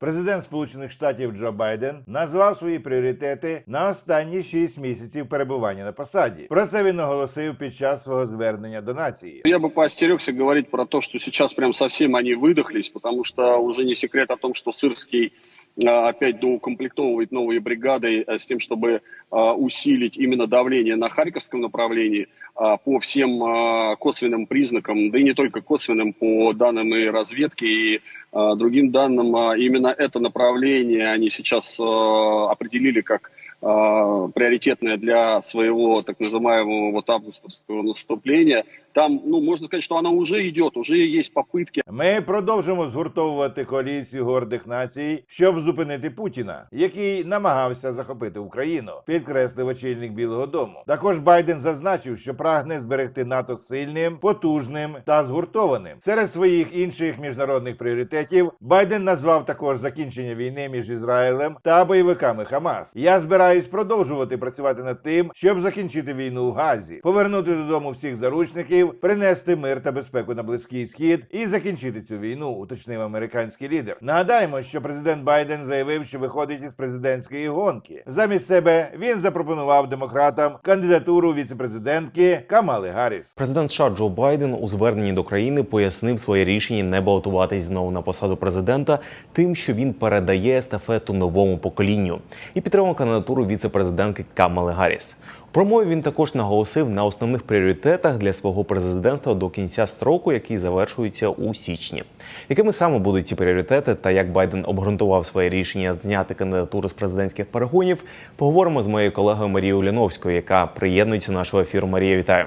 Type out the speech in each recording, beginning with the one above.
Президент Сполучених Штатів Джо Байден назвав свої пріоритети на останні шість місяців перебування на посаді. Про це він оголосив під час свого звернення до нації. Я бы поостерегся говорить про то, что сейчас прям совсем они выдохлись, потому что уже не секрет о том, что Сырский а, опять доукомплектовывает новые бригады а, с тем, чтобы а, усилить именно давление на Харьковском направлении а, по всем а, косвенным признакам, да и не только косвенным, по данным и разведки, и а, другим данным, а, именно это направление они сейчас а, определили как а, приоритетное для своего так называемого вот августовского наступления. Там, ну, можно сказать, что оно уже идет, уже есть попытки Ми продовжимо згуртовувати коаліцію гордих націй, щоб зупинити Путіна, який намагався захопити Україну, підкреслив очільник Білого Дому. Також Байден зазначив, що прагне зберегти НАТО сильним, потужним та згуртованим. Серед своїх інших міжнародних пріоритетів Байден назвав також закінчення війни між Ізраїлем та бойовиками Хамас. Я збираюсь продовжувати працювати над тим, щоб закінчити війну у Газі, повернути додому всіх заручників, принести мир та безпеку на близький схід і закінчити цю війну, уточнив американський лідер. Нагадаємо, що президент Байден заявив, що виходить із президентської гонки. Замість себе він запропонував демократам кандидатуру віцепрезидентки Камали Гарріс. Президент США Джо Байден у зверненні до країни пояснив своє рішення не балотуватись знову на посаду президента, тим, що він передає естафету новому поколінню і підтримав кандидатуру віце-президентки Камали Гарріс. Промові він також наголосив на основних пріоритетах для свого президентства до кінця строку, який завершується у січні. Якими саме будуть ці пріоритети та як Байден обґрунтував своє рішення зняти кандидатуру з президентських перегонів, поговоримо з моєю колегою Марією Уляновською, яка приєднується до нашого ефіру. Марія, вітаю.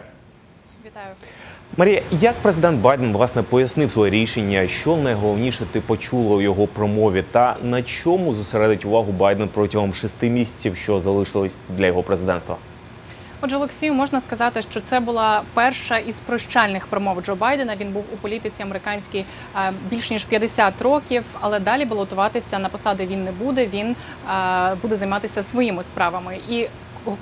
Вітаю. Марія, як президент Байден власне пояснив своє рішення, що найголовніше ти почула у його промові, та на чому зосередить увагу Байден протягом шести місяців, що залишились для його президентства? Отже, Олексію, можна сказати, що це була перша із прощальних промов Джо Байдена. Він був у політиці американській е, більш ніж 50 років, але далі балотуватися на посади він не буде. Він е, буде займатися своїми справами. І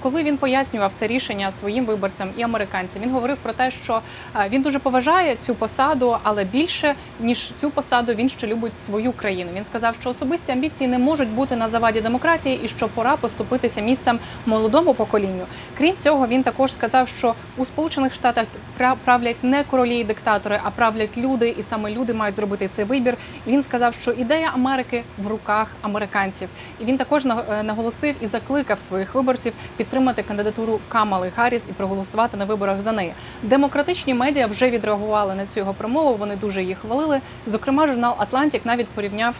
коли він пояснював це рішення своїм виборцям і американцям, він говорив про те, що е, він дуже поважає цю посаду, але більше ніж цю посаду він ще любить свою країну. Він сказав, що особисті амбіції не можуть бути на заваді демократії і що пора поступитися місцем молодому поколінню. Крім цього, він також сказав, що у Сполучених Штатах пра- правлять не королі і диктатори, а правлять люди, і саме люди мають зробити цей вибір. І він сказав, що ідея Америки в руках американців. І він також е, наголосив і закликав своїх виборців підтримати кандидатуру Камали Гарріс і проголосувати на виборах за неї. Демократичні медіа вже відреагували на цю його промову. Вони дуже її хвалили. Зокрема, журнал Атлантик навіть порівняв.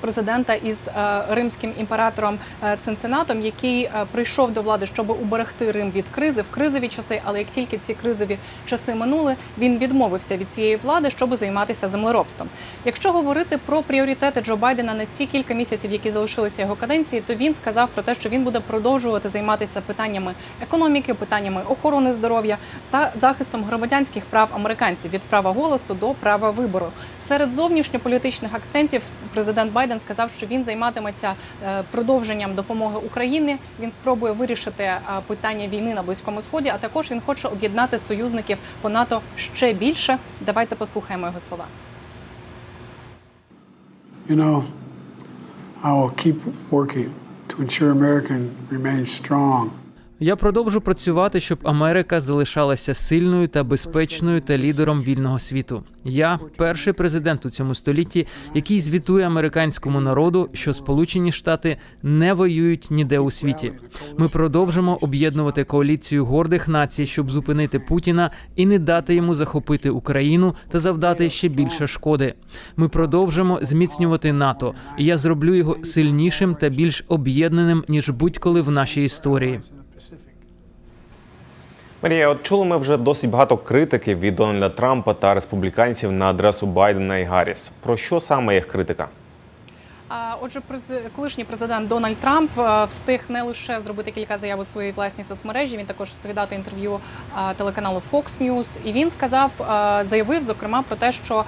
Президента із е, римським імператором е, Цинцинатом, який е, прийшов до влади, щоб уберегти Рим від кризи в кризові часи. Але як тільки ці кризові часи минули, він відмовився від цієї влади, щоб займатися землеробством. Якщо говорити про пріоритети Джо Байдена на ці кілька місяців, які залишилися його каденції, то він сказав про те, що він буде продовжувати займатися питаннями економіки, питаннями охорони здоров'я та захистом громадянських прав американців від права голосу до права вибору. Серед зовнішньополітичних акцентів президент Байден сказав, що він займатиметься е, продовженням допомоги Україні. Він спробує вирішити е, питання війни на близькому сході. А також він хоче об'єднати союзників по НАТО ще більше. Давайте послухаємо його слова. You know, I will keep working to ensure America remains strong. Я продовжу працювати, щоб Америка залишалася сильною та безпечною та лідером вільного світу. Я перший президент у цьому столітті, який звітує американському народу, що Сполучені Штати не воюють ніде у світі. Ми продовжимо об'єднувати коаліцію гордих націй, щоб зупинити Путіна і не дати йому захопити Україну та завдати ще більше шкоди. Ми продовжимо зміцнювати НАТО, і я зроблю його сильнішим та більш об'єднаним ніж будь-коли в нашій історії. Марія, от чули ми вже досить багато критики від Дональда Трампа та республіканців на адресу Байдена і Гарріс. Про що саме їх критика? Отже, колишній президент Дональд Трамп е, встиг не лише зробити кілька заяв у своїй власній соцмережі. Він також встиг інтерв'ю е, телеканалу Fox News. І він сказав, е, заявив зокрема про те, що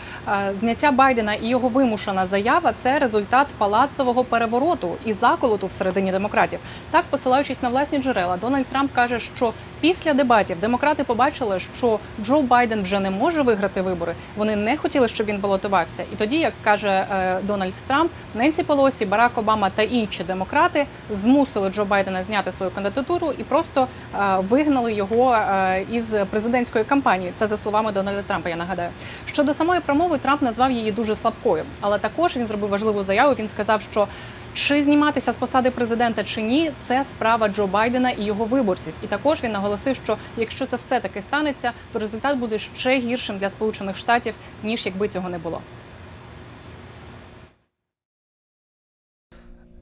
зняття Байдена і його вимушена заява це результат палацового перевороту і заколоту всередині демократів. Так, посилаючись на власні джерела, Дональд Трамп каже, що Після дебатів демократи побачили, що Джо Байден вже не може виграти вибори. Вони не хотіли, щоб він балотувався. І тоді, як каже е, Дональд Трамп, Ненсі Пелосі, Барак Обама та інші демократи змусили Джо Байдена зняти свою кандидатуру і просто е, вигнали його е, із президентської кампанії. Це за словами Дональда Трампа. Я нагадаю. Щодо самої промови, Трамп назвав її дуже слабкою, але також він зробив важливу заяву. Він сказав, що чи зніматися з посади президента чи ні, це справа Джо Байдена і його виборців. І також він наголосив, що якщо це все таки станеться, то результат буде ще гіршим для Сполучених Штатів ніж якби цього не було.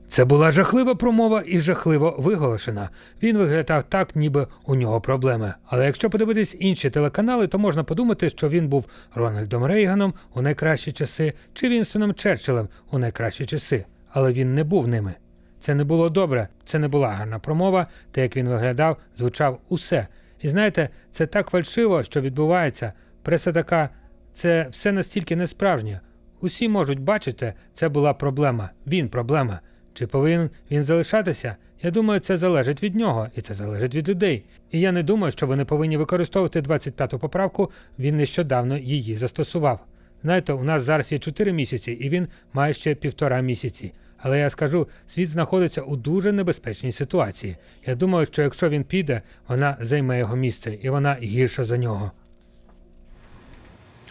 Це була жахлива промова і жахливо виголошена. Він виглядав так, ніби у нього проблеми. Але якщо подивитись інші телеканали, то можна подумати, що він був Рональдом Рейганом у найкращі часи чи Вінстоном Черчиллем у найкращі часи. Але він не був ними. Це не було добре, це не була гарна промова, те, як він виглядав, звучав усе. І знаєте, це так фальшиво, що відбувається. Преса така, це все настільки несправжнє. Усі можуть бачити, це була проблема. Він проблема. Чи повинен він залишатися? Я думаю, це залежить від нього, і це залежить від людей. І я не думаю, що вони повинні використовувати 25-ту поправку. Він нещодавно її застосував. Знаєте, у нас зараз є 4 місяці, і він має ще півтора місяці. Але я скажу, світ знаходиться у дуже небезпечній ситуації. Я думаю, що якщо він піде, вона займе його місце, і вона гірша за нього.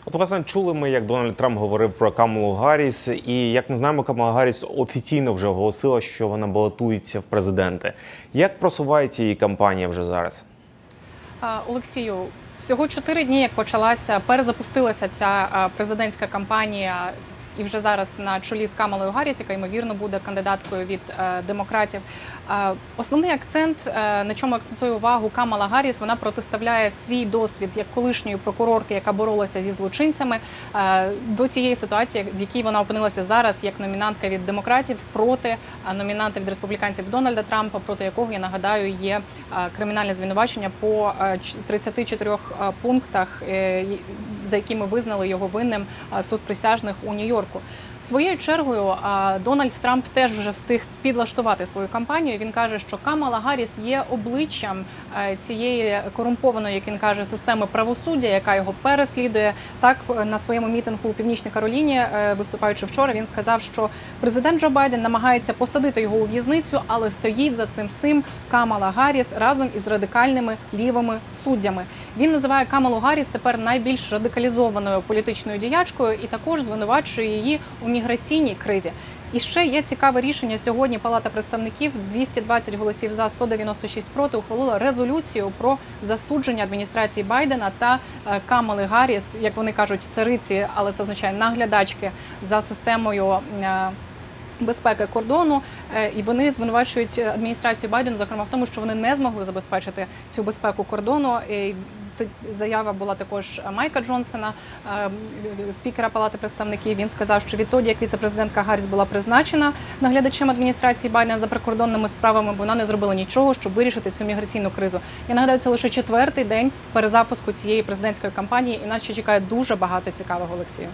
От власне чули ми, як Дональд Трамп говорив про Камалу Гарріс, і як ми знаємо, Камала Гарріс офіційно вже оголосила, що вона балотується в президенти. Як просувається її кампанія вже зараз? Олексію, всього чотири дні, як почалася, перезапустилася ця президентська кампанія. І вже зараз на чолі з Камалою Гарріс, яка ймовірно буде кандидаткою від е, демократів. Е, основний акцент, е, на чому акцентує увагу Камала Гарріс, вона протиставляє свій досвід як колишньої прокурорки, яка боролася зі злочинцями, до тієї ситуації, в якій вона опинилася зараз, як номінантка від демократів проти номінанта від республіканців Дональда Трампа, проти якого я нагадаю є кримінальне звинувачення по е, ч- 34 е, пунктах, за якими визнали його винним суд присяжних у Нью-Йорку. 效。Своєю чергою Дональд Трамп теж вже встиг підлаштувати свою кампанію. Він каже, що Камала Гарріс є обличчям е, цієї корумпованої, як він каже, системи правосуддя, яка його переслідує. Так на своєму мітингу у Північній Кароліні, е, виступаючи вчора, він сказав, що президент Джо Байден намагається посадити його у в'язницю, але стоїть за цим всім Камала Гарріс разом із радикальними лівими суддями. Він називає Камалу Гарріс тепер найбільш радикалізованою політичною діячкою і також звинувачує її у міграційній кризі. І ще є цікаве рішення сьогодні. Палата представників 220 голосів за 196 проти ухвалила резолюцію про засудження адміністрації Байдена та е, Камали Гарріс, як вони кажуть, цариці, але це означає наглядачки за системою. е, Безпеки кордону, Е, і вони звинувачують адміністрацію Байдена, зокрема в тому, що вони не змогли забезпечити цю безпеку кордону. Заява була також Майка Джонсона, е, спікера Палати представників. Він сказав, що відтоді, як віцепрезидентка Гарріс була призначена наглядачем адміністрації Байдена за прикордонними справами, вона не зробила нічого, щоб вирішити цю міграційну кризу. Я нагадаю, це лише четвертий день перезапуску цієї президентської кампанії, і нас ще чекає дуже багато цікавого Олексію.